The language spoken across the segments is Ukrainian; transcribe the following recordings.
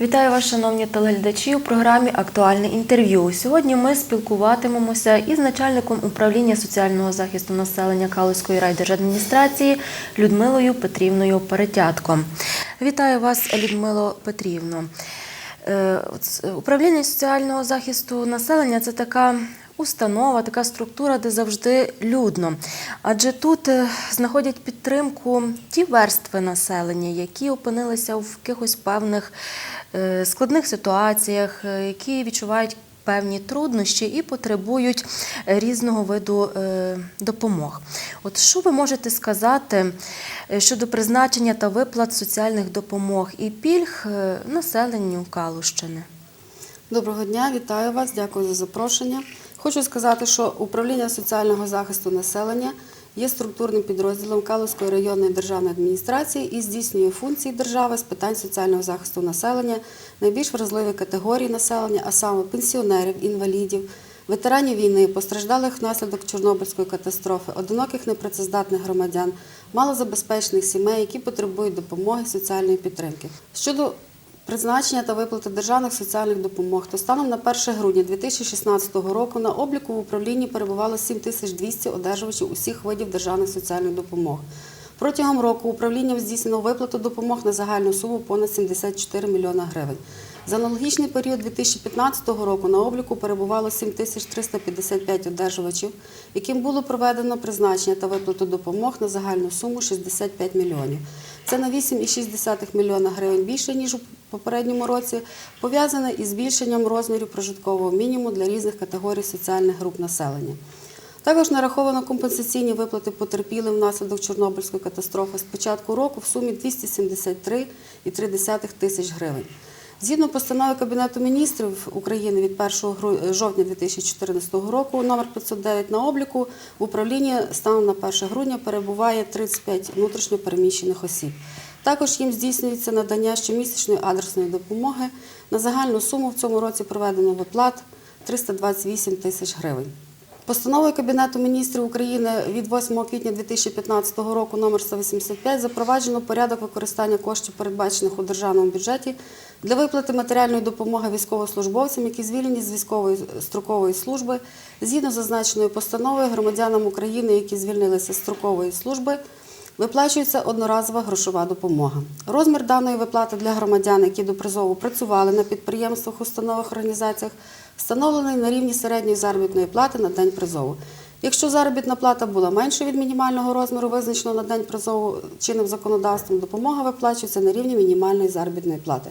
Вітаю вас, шановні телеглядачі, у програмі Актуальне інтерв'ю. Сьогодні ми спілкуватимемося із начальником управління соціального захисту населення Калузької райдержадміністрації Людмилою Петрівною Перетятко. Вітаю вас, Людмило Петрівно. Е, Управління соціального захисту населення це така установа, така структура, де завжди людно. Адже тут е, знаходять підтримку ті верстви населення, які опинилися в якихось певних е, складних ситуаціях, е, які відчувають певні труднощі і потребують різного виду допомог. От що ви можете сказати щодо призначення та виплат соціальних допомог і пільг населенню Калущини? Доброго дня, вітаю вас, дякую за запрошення. Хочу сказати, що управління соціального захисту населення є структурним підрозділом Калузької районної державної адміністрації і здійснює функції держави з питань соціального захисту населення, найбільш вразливі категорії населення, а саме пенсіонерів, інвалідів, ветеранів війни, постраждалих внаслідок Чорнобильської катастрофи, одиноких непрацездатних громадян, малозабезпечених сімей, які потребують допомоги соціальної підтримки. Щодо призначення та виплати державних соціальних допомог, то станом на 1 грудня 2016 року на обліку в управлінні перебувало 7200 одержувачів усіх видів державних соціальних допомог. Протягом року управлінням здійснено виплату допомог на загальну суму понад 74 мільйона гривень. За аналогічний період 2015 року на обліку перебувало 7355 одержувачів, яким було проведено призначення та виплату допомог на загальну суму 65 мільйонів. Це на 8,6 мільйона гривень більше, ніж у попередньому році, пов'язане із збільшенням розмірів прожиткового мінімуму для різних категорій соціальних груп населення. Також нараховано компенсаційні виплати потерпілим внаслідок Чорнобильської катастрофи з початку року в сумі 273,3 тисяч гривень. Згідно постанови Кабінету міністрів України від 1 гру- жовтня 2014 року номер 509 на обліку в управлінні станом на 1 грудня перебуває 35 внутрішньопереміщених осіб. Також їм здійснюється надання щомісячної адресної допомоги. На загальну суму в цьому році проведено виплат 328 тисяч гривень. Постановою Кабінету міністрів України від 8 квітня 2015 року номер 185 запроваджено порядок використання коштів, передбачених у державному бюджеті для виплати матеріальної допомоги військовослужбовцям, які звільнені з військової строкової служби, згідно з зазначеною постановою громадянам України, які звільнилися з строкової служби. Виплачується одноразова грошова допомога. Розмір даної виплати для громадян, які до призову працювали на підприємствах, установах, організаціях, встановлений на рівні середньої заробітної плати на день призову. Якщо заробітна плата була меншою від мінімального розміру, визначеного на день призову чинним законодавством, допомога виплачується на рівні мінімальної заробітної плати.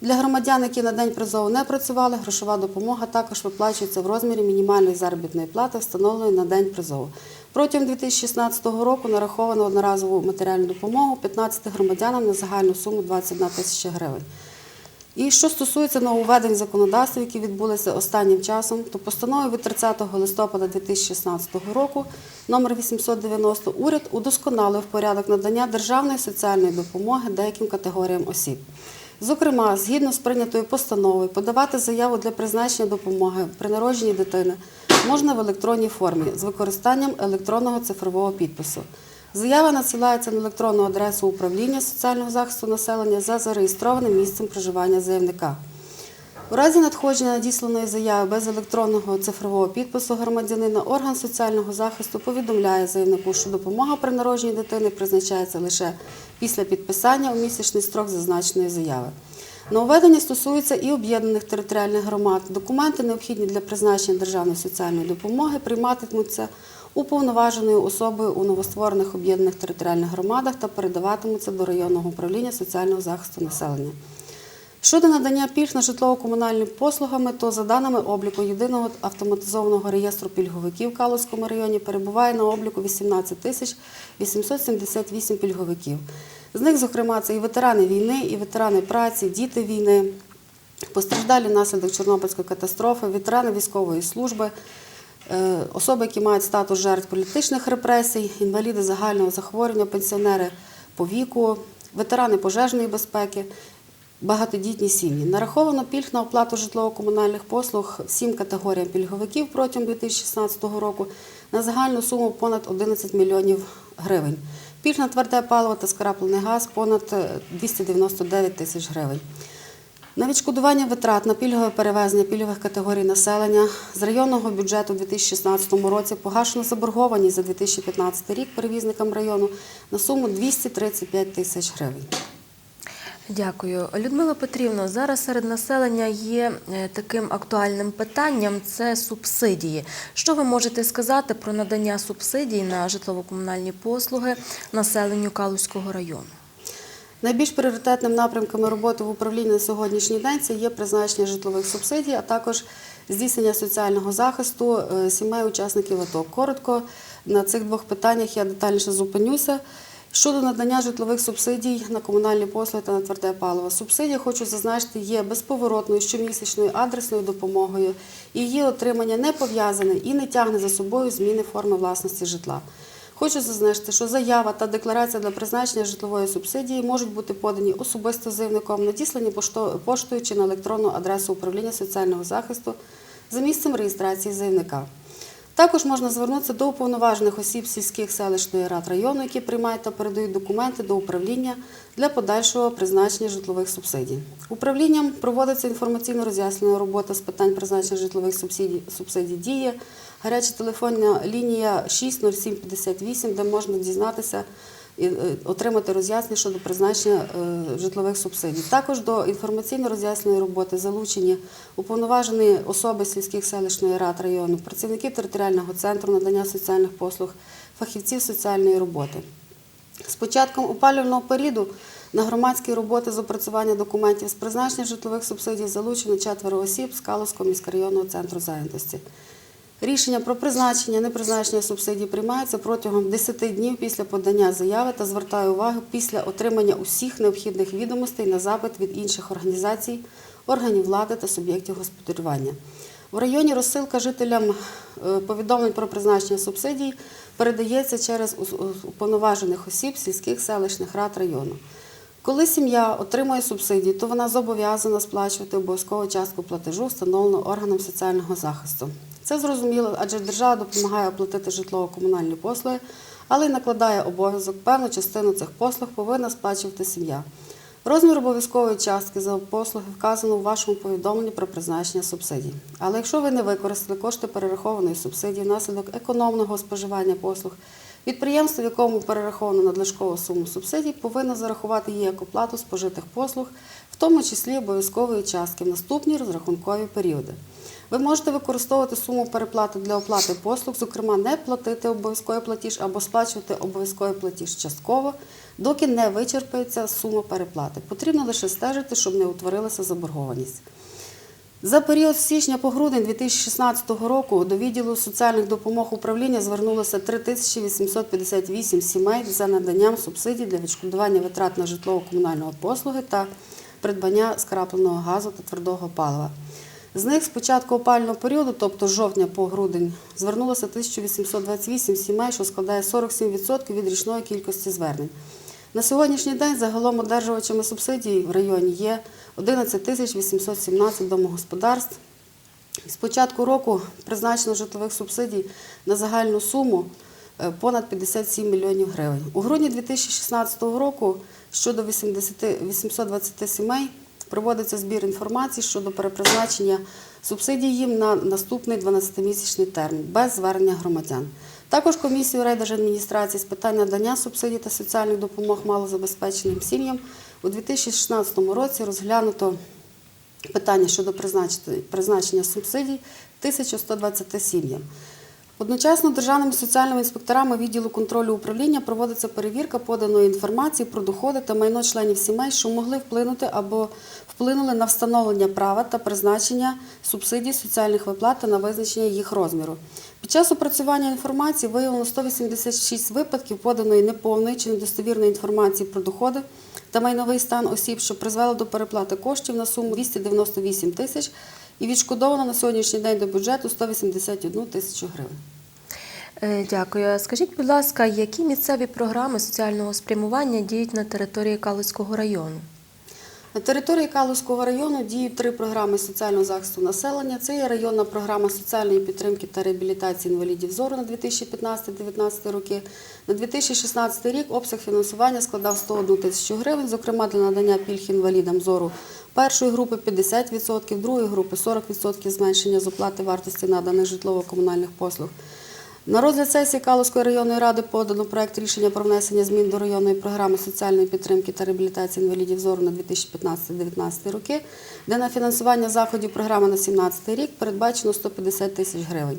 Для громадян, які на день призову не працювали, грошова допомога також виплачується в розмірі мінімальної заробітної плати, встановленої на день призову. Протягом 2016 року нараховано одноразову матеріальну допомогу 15 громадянам на загальну суму 21 тисяча гривень. І що стосується нововведень законодавства, які відбулися останнім часом, то постановою від 30 листопада 2016 року номер 890 уряд удосконалив порядок надання державної соціальної допомоги деяким категоріям осіб. Зокрема, згідно з прийнятою постановою, подавати заяву для призначення допомоги при народженні дитини можна в електронній формі з використанням електронного цифрового підпису. Заява надсилається на електронну адресу управління соціального захисту населення за зареєстрованим місцем проживання заявника. У разі надходження надісланої заяви без електронного цифрового підпису громадянина орган соціального захисту повідомляє заявнику, що допомога при народженні дитини призначається лише після підписання у місячний строк зазначеної заяви. Нововведення стосується і об'єднаних територіальних громад. Документи, необхідні для призначення державної соціальної допомоги, прийматимуться уповноваженою особою у новостворених об'єднаних територіальних громадах та передаватимуться до районного управління соціального захисту населення. Щодо надання пільг на житлово-комунальні послугами, то за даними обліку єдиного автоматизованого реєстру пільговиків в Калузькому районі перебуває на обліку 18 тисяч 878 пільговиків. З них, зокрема, це і ветерани війни, і ветерани праці, діти війни, постраждалі внаслідок Чорнобильської катастрофи, ветерани військової служби, е, особи, які мають статус жертв політичних репресій, інваліди загального захворювання, пенсіонери по віку, ветерани пожежної безпеки, багатодітні сім'ї. Нараховано пільг на оплату житлово-комунальних послуг всім категоріям пільговиків протягом 2016 року на загальну суму понад 11 мільйонів гривень. Пільг на тверде паливо та скраплений газ понад е, 299 тисяч гривень. На відшкодування витрат на пільгове перевезення пільгових категорій населення з районного бюджету у 2016 році погашено заборгованість за 2015 рік перевізникам району на суму 235 тисяч гривень. Дякую. Людмила Петрівна, зараз серед населення є е, таким актуальним питанням це субсидії. Що ви можете сказати про надання субсидій на житлово-комунальні послуги населенню Калузького району? Найбільш пріоритетним напрямками роботи в управлінні на сьогоднішній день це є призначення житлових субсидій, а також здійснення соціального захисту е, сімей учасників АТО. Коротко на цих двох питаннях я детальніше зупинюся. Щодо надання житлових субсидій на комунальні послуги та на тверде паливо. Субсидія, хочу зазначити, є безповоротною щомісячною адресною допомогою, і її отримання не пов'язане і не тягне за собою зміни форми власності житла. Хочу зазначити, що заява та декларація для призначення житлової субсидії можуть бути подані особисто заявником, надіслані поштою чи на електронну адресу управління соціального захисту за місцем реєстрації заявника. Також можна звернутися до уповноважених осіб сільських селищної рад району, які приймають та передають документи до управління для подальшого призначення житлових субсидій. Управлінням проводиться інформаційно-роз'яснена робота з питань призначення житлових субсидій, субсидій діє. Гаряча телефонна лінія 60758, де можна дізнатися і е, отримати роз'яснення щодо призначення е, житлових субсидій. Також до інформаційно-роз'ясної роботи залучені уповноважені особи сільських селищної рад району, працівники територіального центру надання соціальних послуг, фахівців соціальної роботи. З початком опалювального періоду на громадські роботи з опрацювання документів з призначення житлових субсидій залучено четверо осіб з Калуського міськрайонного центру зайнятості. Рішення про призначення, непризначення субсидій приймається протягом 10 днів після подання заяви та звертаю увагу після отримання усіх необхідних відомостей на запит від інших організацій, органів влади та суб'єктів господарювання. В районі розсилка жителям е, повідомлень про призначення субсидій передається через уповноважених осіб сільських селищних рад району. Коли сім'я отримує субсидії, то вона зобов'язана сплачувати обов'язкову частку платежу, встановлену органом соціального захисту. Це зрозуміло, адже держава допомагає оплатити житлово-комунальні послуги, але й накладає обов'язок певну частину цих послуг повинна сплачувати сім'я. Розмір обов'язкової частки за послуги вказано у вашому повідомленні про призначення субсидій. Але якщо ви не використали кошти перерахованої субсидії внаслідок економного споживання послуг, підприємство, в якому перераховано надлишкову суму субсидій, повинно зарахувати її як оплату спожитих послуг, в тому числі обов'язкової частки в наступні розрахункові періоди. Ви можете використовувати суму переплати для оплати послуг, зокрема, не платити обов'язковий платіж або сплачувати обов'язковий платіж частково, доки не вичерпається сума переплати. Потрібно лише стежити, щоб не утворилася заборгованість. За період з січня по грудень 2016 року до відділу соціальних допомог управління звернулося 3858 сімей за наданням субсидій для відшкодування витрат на житлово-комунальні послуги та придбання скрапленого газу та твердого палива. З них з початку опального періоду, тобто з жовтня по грудень, звернулося 1828 сімей, що складає 47% від річної кількості звернень. На сьогоднішній день загалом одержувачами субсидій в районі є 11 тисяч 817 домогосподарств. З початку року призначено житлових субсидій на загальну суму е, понад 57 мільйонів гривень. У грудні 2016 року щодо 80, 820 сімей проводиться збір інформації щодо перепризначення субсидій їм на наступний 12-місячний термін без звернення громадян. Також комісію райдержадміністрації з питань надання субсидій та соціальних допомог малозабезпеченим сім'ям у 2016 році розглянуто питання щодо призначення субсидій 1120 сім'ям. Одночасно державними соціальними інспекторами відділу контролю управління проводиться перевірка поданої інформації про доходи та майно членів сімей, що могли вплинути або вплинули на встановлення права та призначення субсидій соціальних виплат та на визначення їх розміру. Під час опрацювання інформації виявлено 186 випадків поданої неповної чи недостовірної інформації про доходи та майновий стан осіб, що призвело до переплати коштів на суму 298 тисяч і відшкодовано на сьогоднішній день до бюджету 181 тисячу гривень. Е, Дякую. Скажіть, будь ласка, які місцеві програми соціального спрямування діють на території Калицького району? На території Калузького району діють три програми соціального захисту населення. Це є районна програма соціальної підтримки та реабілітації інвалідів зору на 2015-2019 роки. На 2016 рік обсяг фінансування складав 101 тисячу гривень, зокрема для надання пільг інвалідам зору Першої групи 50%, другої групи 40% зменшення з оплати вартості наданих житлово-комунальних послуг. На розгляд сесії Калуської районної ради подано проект рішення про внесення змін до районної програми соціальної підтримки та реабілітації інвалідів зору на 2015-2019 роки, де на фінансування заходів програми на 2017 рік передбачено 150 тисяч гривень.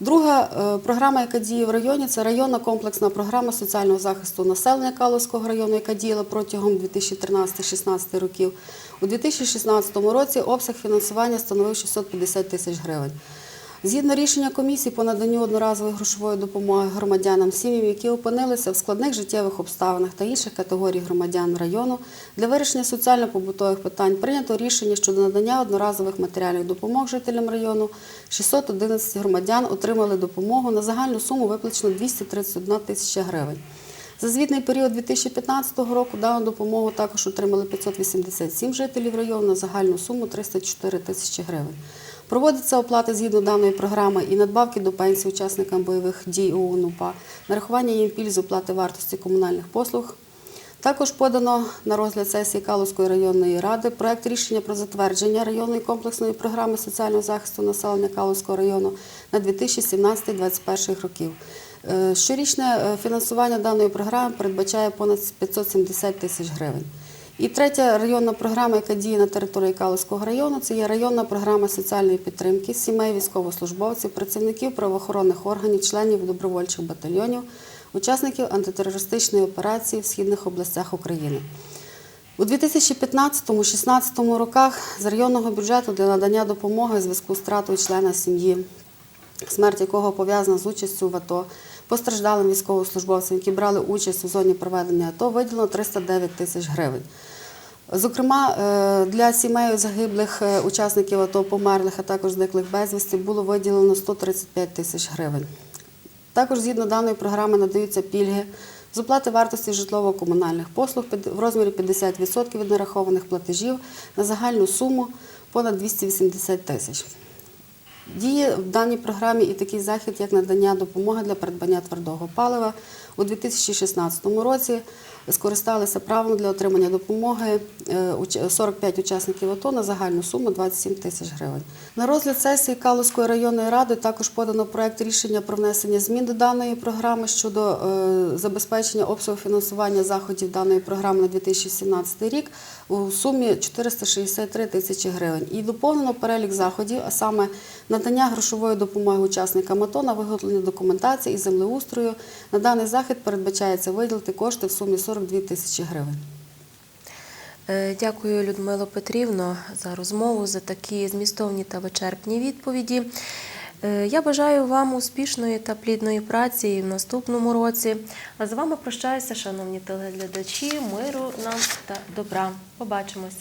Друга е, програма, яка діє в районі, це районна комплексна програма соціального захисту населення Каловського району, яка діяла протягом 2013-2016 років. У 2016 році обсяг фінансування становив 650 тисяч гривень. Згідно рішення комісії по наданню одноразової грошової допомоги громадянам сім'ям, які опинилися в складних життєвих обставинах та інших категорій громадян району, для вирішення соціально-побутових питань прийнято рішення щодо надання одноразових матеріальних допомог жителям району. 611 громадян отримали допомогу на загальну суму виплачено 231 тисяча гривень. За звітний період 2015 року дану допомогу також отримали 587 жителів району на загальну суму 304 тисячі гривень. Проводиться оплата згідно даної програми і надбавки до пенсії учасникам бойових дій ООН УПА, нарахування їм пільг з оплати вартості комунальних послуг. Також подано на розгляд сесії Калуської районної ради проект рішення про затвердження районної комплексної програми соціального захисту населення Калуського району на 2017-2021 років. Е, Щорічне е, фінансування даної програми передбачає понад 570 тисяч гривень. І третя районна програма, яка діє на території Калуського району, це є районна програма соціальної підтримки сімей військовослужбовців, працівників правоохоронних органів, членів добровольчих батальйонів, учасників антитерористичної операції в східних областях України. У 2015-2016 роках з районного бюджету для надання допомоги у зв'язку з втратою члена сім'ї, смерть якого пов'язана з участю в АТО, постраждалим військовослужбовцям, які брали участь у зоні проведення АТО, виділено 309 тисяч гривень. Зокрема, е, для сімей загиблих е, учасників АТО померлих, а також зниклих безвісті, було виділено 135 тисяч гривень. Також згідно даної програми надаються пільги з оплати вартості житлово-комунальних послуг в розмірі 50% від нарахованих платежів на загальну суму понад 280 тисяч. Діє в даній програмі і такий захід, як надання допомоги для придбання твердого палива. У 2016 році скористалися правом для отримання допомоги е, уч- 45 учасників АТО на загальну суму 27 тисяч гривень. На розгляд сесії Калуської районної ради також подано проект рішення про внесення змін до даної програми щодо е, забезпечення обсягу фінансування заходів даної програми на 2017 рік у сумі 463 тисячі гривень. І доповнено перелік заходів, а саме надання грошової допомоги учасникам АТО на виготовлення документації і землеустрою. На даний захід передбачається виділити кошти в сумі 42 тисячі гривень. Е, Дякую, Людмило Петрівно, за розмову, за такі змістовні та вичерпні відповіді. Е, Я бажаю вам успішної та плідної праці і в наступному році. А з вами прощаюся, шановні телеглядачі, миру нам та добра. Побачимось.